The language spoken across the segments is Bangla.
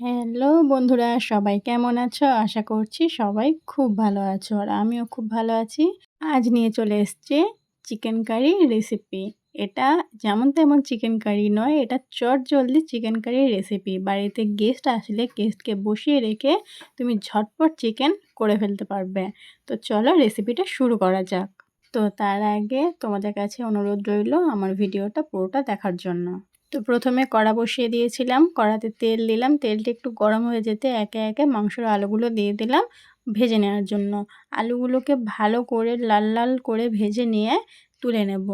হ্যালো বন্ধুরা, সবাই কেমন আছো? আশা করছি সবাই খুব ভালো আছো আর আমিও খুব ভালো আছি। আজ নিয়ে চলে এসছে চিকেন কারি রেসিপি এটা যেমন তেমন চিকেন কারি নয়, এটা চট জলদি চিকেন কারির রেসিপি বাড়িতে গেস্ট আসলে গেস্টকে বসিয়ে রেখে তুমি ঝটপট চিকেন করে ফেলতে পারবে। তো চলো রেসিপিটা শুরু করা যাক। তো তার আগে তোমাদের কাছে অনুরোধ রইল আমার ভিডিওটা পুরোটা দেখার জন্য। তো প্রথমে কড়া বসিয়ে দিয়েছিলাম। কড়াতে তেল দিলাম। তেলটা একটু গরম হয়ে যেতে একে একে মাংসের আলুগুলো দিয়ে দিলাম ভেজে নেওয়ার জন্য। আলুগুলোকে ভালো করে লাল লাল করে ভেজে নিয়ে তুলে নেব।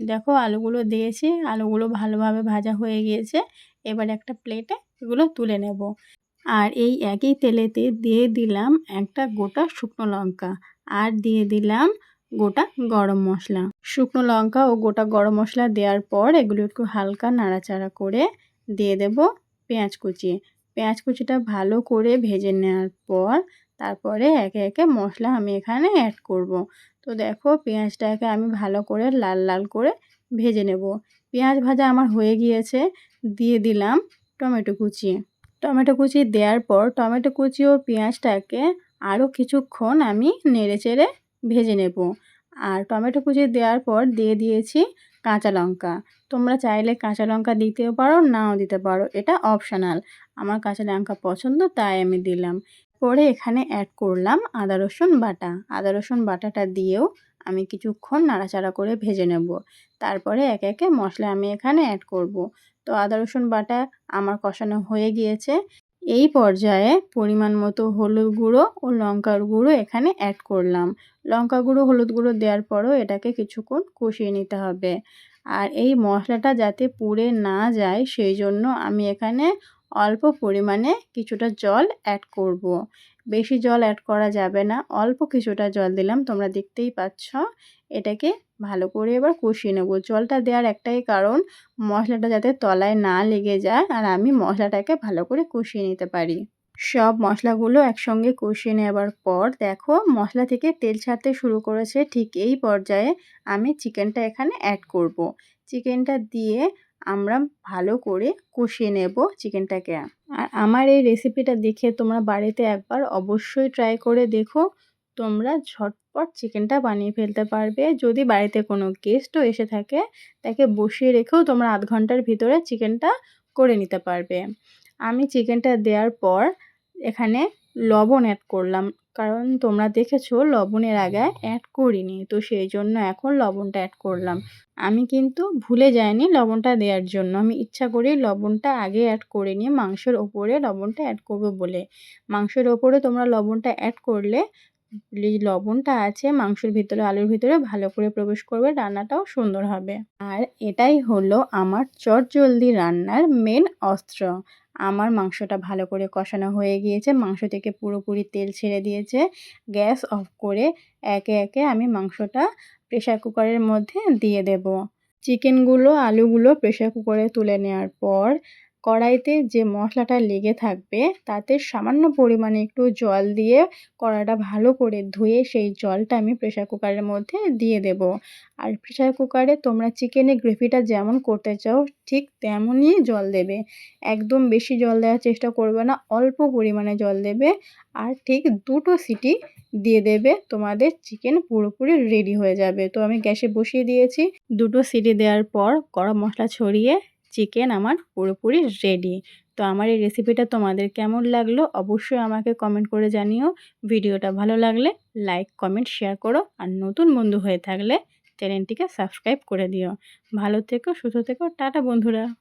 দেখো আলুগুলো দিয়েছি। আলুগুলো ভালোভাবে ভাজা হয়ে গিয়েছে। এবার একটা প্লেটে এগুলো তুলে নেব। আর এই একই তেলেতে দিয়ে দিলাম একটা গোটা শুকনো লঙ্কা। আর দিয়ে দিলাম গোটা গরম মশলা। শুকনো লঙ্কা ও গোটা গরম মশলা দেওয়ার পর এগুলো একটু হালকা নাড়াচাড়া করে দিয়ে দেব পেঁয়াজ কুচি। পেঁয়াজ কুচিটা ভালো করে ভেজে নেওয়ার পর তারপরে একে একে মশলা আমি এখানে অ্যাড করব। তো দেখো পেঁয়াজটাকে আমি ভালো করে লাল লাল করে ভেজে নেব। পেঁয়াজ ভাজা আমার হয়ে গিয়েছে, দিয়ে দিলাম টমেটো কুচি। টমেটো কুচি দেওয়ার পর টমেটো কুচি ও পেঁয়াজটাকে আরও কিছুক্ষণ আমি নেড়ে চেড়ে ভেজে নেব। আর টমেটো কুচি দেওয়ার পর দিয়ে দিয়েছি কাঁচা লঙ্কা। তোমরা চাইলে কাঁচা লঙ্কা দিতেও পারো, নাও দিতে পারো। এটা অপশানাল আমার কাঁচা লঙ্কা পছন্দ, তাই আমি দিলাম। পরে এখানে অ্যাড করলাম আদা, রসুন বাটা। আদা, রসুন বাটাটা দিয়েও আমি কিছুক্ষণ নাড়াচাড়া করে ভেজে নেব। তারপরে একে একে মশলা আমি এখানে অ্যাড করব। তো আদা, রসুন বাটা আমার কষানো হয়ে গিয়েছে। এই পর্যায়ে পরিমাণ মতো হলুদ গুঁড়ো ও লঙ্কার গুঁড়ো এখানে অ্যাড করলাম লঙ্কা গুঁড়ো, হলুদ গুঁড়ো দেওয়ার পরও এটাকে কিছুক্ষণ কষিয়ে নিতে হবে আর এই মশলাটা যাতে পুড়ে না যায়, সেই জন্য আমি এখানে অল্প পরিমাণে কিছুটা জল অ্যাড করব। বেশি জল অ্যাড করা যাবে না। অল্প কিছুটা জল দিলাম, তোমরা দেখতেই পাচ্ছ। এটাকে ভালো করে এবার কষিয়ে নেব। জলটা দেওয়ার একটাই কারণ, মশলাটা যাতে তলায় না লেগে যায় আর আমি মশলাটাকে ভালো করে কষিয়ে নিতে পারি। সব মশলাগুলো একসঙ্গে কষিয়ে নেবার পর দেখো, মশলা থেকে তেল ছাড়তে শুরু করেছে ঠিক এই পর্যায়ে আমি চিকেনটা এখানে অ্যাড করব। চিকেনটা দিয়ে আমরা ভালো করে কষিয়ে নেব চিকেনটাকে। আর আমার এই রেসিপিটা দেখে তোমরা বাড়িতে একবার অবশ্যই ট্রাই করে দেখো। তোমরা ঝটপট চিকেনটা বানিয়ে ফেলতে পারবে। যদি বাড়িতে কোনো গেস্টও এসে থাকে, তাকে বসিয়ে রেখেও তোমরা আধ ঘণ্টার ভিতরে চিকেনটা করে নিতে পারবে। আমি চিকেনটা দেওয়ার পর এখানে লবণ অ্যাড করলাম। কারণ তোমরা দেখেছ লবণের আগে অ্যাড করিনি। তো সেই জন্য এখন লবণটা অ্যাড করলাম। আমি কিন্তু ভুলে যাইনি লবণটা দেওয়ার জন্য। আমি ইচ্ছা করি লবণটা আগে অ্যাড করে নিয়ে মাংসের ওপরে লবণটা অ্যাড করব বলে। মাংসের ওপরে তোমরা লবণটা অ্যাড করলে লবণটা আছে মাংসের ভিতরে আলুর ভিতরে ভালো করে প্রবেশ করবে রান্নাটাও সুন্দর হবে। আর এটাই হলো আমার চট জলদি রান্নার মেন অস্ত্র। আমার মাংসটা ভালো করে কষানো হয়ে গিয়েছে। মাংস থেকে পুরোপুরি তেল ছেড়ে দিয়েছে। গ্যাস অফ করে একে একে আমি মাংসটা প্রেশার কুকারের মধ্যে দিয়ে দেব। চিকেনগুলো, আলুগুলো প্রেশার কুকারে তুলে নেওয়ার পর কড়াইতে যে মশলাটা লেগে থাকবে, তাতে সামান্য পরিমাণে একটু জল দিয়ে কড়াটা ভালো করে ধুয়ে সেই জলটা আমি প্রেশার কুকারের মধ্যে দিয়ে দেব। আর প্রেশার কুকারে তোমরা চিকেনের গ্রেভিটা যেমন করতে চাও, ঠিক তেমনই জল দেবে। একদম বেশি জল দেওয়ার চেষ্টা করবে না, অল্প পরিমাণে জল দেবে আর ঠিক দুটো সিটি দিয়ে দেবে, তোমাদের চিকেন পুরোপুরি রেডি হয়ে যাবে। তো আমি গ্যাসে বসিয়ে দিয়েছি। দুটো সিটি দেওয়ার পর গরম মশলা ছড়িয়ে চিকেন আমার পুরোপুরি রেডি তো আমার এই রেসিপিটা তোমাদের কেমন লাগল অবশ্যই আমাকে কমেন্ট করে জানিও। ভিডিওটা ভালো লাগলে লাইক কমেন্ট শেয়ার করো। আর নতুন বন্ধু হয়ে থাকলে চ্যানেলটিকে সাবস্ক্রাইব করে দিও। ভালো থেকো, সুস্থ থেকো। টাটা বন্ধুরা।